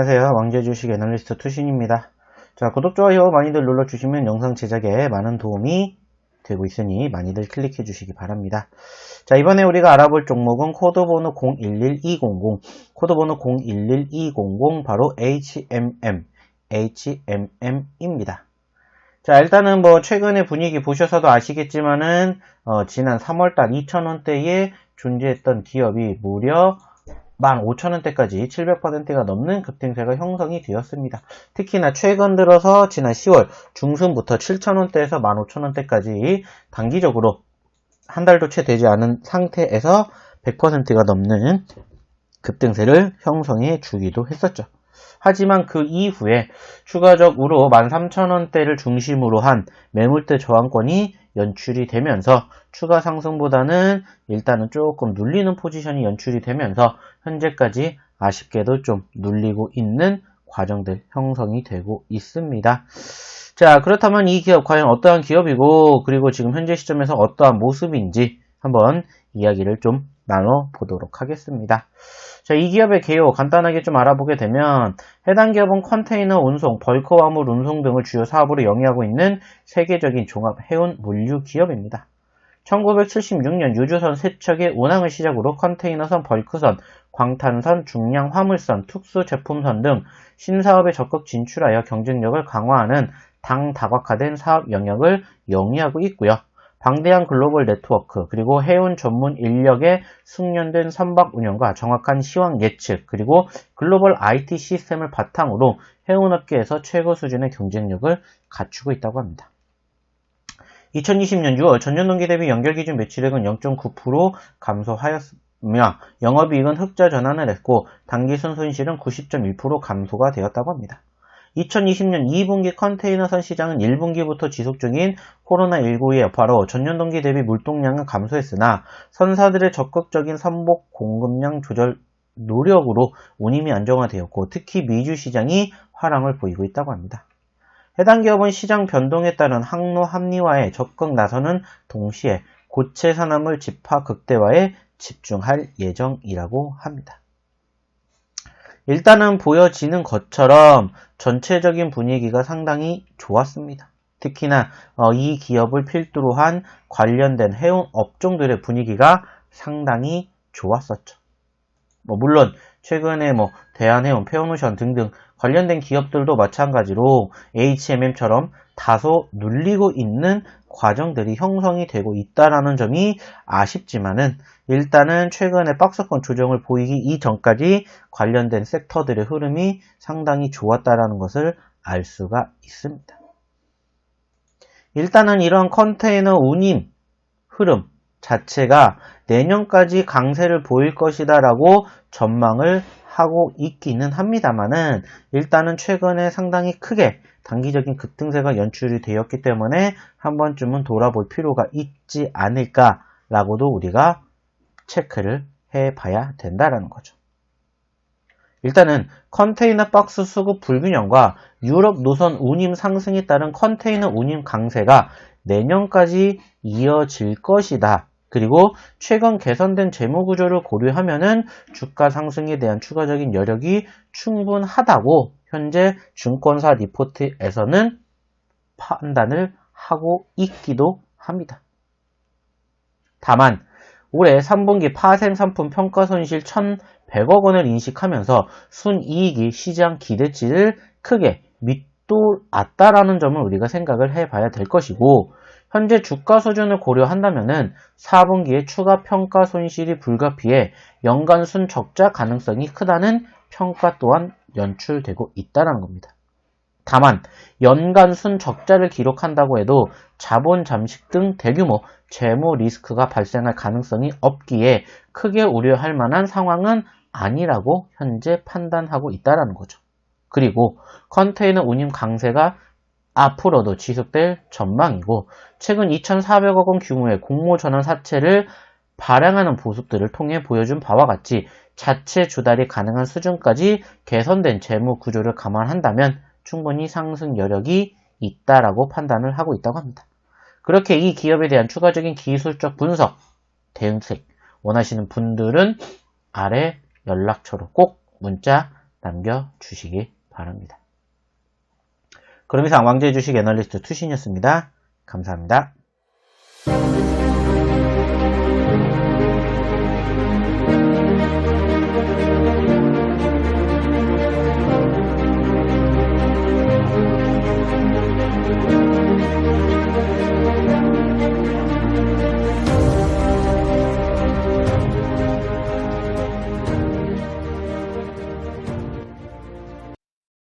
안녕하세요. 왕제주식 애널리스트 투신입니다. 자, 구독, 좋아요 많이들 눌러주시면 영상 제작에 많은 도움이 되고 있으니 많이들 클릭해 주시기 바랍니다. 자, 이번에 우리가 알아볼 종목은 코드번호 011200, 코드번호 011200 바로 HMM, HMM입니다. 자, 일단은 뭐 최근의 분위기 보셔서도 아시겠지만은 어, 지난 3월달 2,000원대에 존재했던 기업이 무려 15,000원대까지 700%가 넘는 급등세가 형성이 되었습니다. 특히나 최근 들어서 지난 10월 중순부터 7,000원대에서 15,000원대까지 단기적으로 한 달도 채 되지 않은 상태에서 100%가 넘는 급등세를 형성해 주기도 했었죠. 하지만 그 이후에 추가적으로 13,000원대를 중심으로 한 매물대 저항권이 연출이 되면서 추가 상승보다는 일단은 조금 눌리는 포지션이 연출이 되면서 현재까지 아쉽게도 좀 눌리고 있는 과정들 형성이 되고 있습니다. 자, 그렇다면 이 기업 과연 어떠한 기업이고 그리고 지금 현재 시점에서 어떠한 모습인지 한번 이야기를 좀 나눠보도록 하겠습니다. 자, 이 기업의 개요 간단하게 좀 알아보게 되면 해당 기업은 컨테이너 운송, 벌크 화물 운송 등을 주요 사업으로 영위하고 있는 세계적인 종합 해운 물류 기업입니다. 1976년 유조선 세척의 운항을 시작으로 컨테이너선, 벌크선, 광탄선, 중량 화물선, 특수 제품선 등 신사업에 적극 진출하여 경쟁력을 강화하는 당 다각화된 사업 영역을 영위하고 있고요. 방대한 글로벌 네트워크, 그리고 해운 전문 인력의 숙련된 선박 운영과 정확한 시황 예측, 그리고 글로벌 IT 시스템을 바탕으로 해운업계에서 최고 수준의 경쟁력을 갖추고 있다고 합니다. 2020년 6월 전년 동기 대비 연결 기준 매출액은 0.9% 감소하였으며 영업이익은 흑자 전환을 했고 당기순 손실은 90.1% 감소가 되었다고 합니다. 2020년 2분기 컨테이너선 시장은 1분기부터 지속 중인 코로나19의 여파로 전년 동기 대비 물동량은 감소했으나 선사들의 적극적인 선복 공급량 조절 노력으로 운임이 안정화되었고 특히 미주 시장이 화랑을 보이고 있다고 합니다. 해당 기업은 시장 변동에 따른 항로 합리화에 적극 나서는 동시에 고체 산화물 집화 극대화에 집중할 예정이라고 합니다. 일단은 보여지는 것처럼 전체적인 분위기가 상당히 좋았습니다. 특히나 어, 이 기업을 필두로 한 관련된 해운 업종들의 분위기가 상당히 좋았었죠. 뭐 물론 최근에 뭐 대한해운, 페어노션 등등 관련된 기업들도 마찬가지로 HMM처럼 다소 눌리고 있는 과정들이 형성이 되고 있다라는 점이 아쉽지만은 일단은 최근에 박스권 조정을 보이기 이전까지 관련된 섹터들의 흐름이 상당히 좋았다라는 것을 알 수가 있습니다. 일단은 이런 컨테이너 운임 흐름 자체가 내년까지 강세를 보일 것이다 라고 전망을 하고 있기는 합니다만은 일단은 최근에 상당히 크게 단기적인 급등세가 연출이 되었기 때문에 한 번쯤은 돌아볼 필요가 있지 않을까라고도 우리가 체크를 해봐야 된다라는 거죠. 일단은 컨테이너 박스 수급 불균형과 유럽 노선 운임 상승에 따른 컨테이너 운임 강세가 내년까지 이어질 것이다. 그리고 최근 개선된 재무 구조를 고려하면은 주가 상승에 대한 추가적인 여력이 충분하다고 현재 증권사 리포트에서는 판단을 하고 있기도 합니다. 다만 올해 3분기 파생 상품 평가 손실 1,100억 원을 인식하면서 순이익이 시장 기대치를 크게 밑돌았다라는 점을 우리가 생각을 해봐야 될 것이고 현재 주가 수준을 고려한다면 4분기에 추가 평가 손실이 불가피해 연간 순 적자 가능성이 크다는 평가 또한 연출되고 있다는 겁니다. 다만 연간 순 적자를 기록한다고 해도 자본 잠식 등 대규모 재무 리스크가 발생할 가능성이 없기에 크게 우려할 만한 상황은 아니라고 현재 판단하고 있다는 거죠. 그리고 컨테이너 운임 강세가 앞으로도 지속될 전망이고 최근 2,400억 원 규모의 공모 전환 사채를 발행하는 보습들을 통해 보여준 바와 같이 자체 조달이 가능한 수준까지 개선된 재무 구조를 감안한다면 충분히 상승 여력이 있다라고 판단을 하고 있다고 합니다. 그렇게 이 기업에 대한 추가적인 기술적 분석, 대응책 원하시는 분들은 아래 연락처로 꼭 문자 남겨주시기 바랍니다. 그럼 이상 왕제의 주식 애널리스트 투신이었습니다. 감사합니다.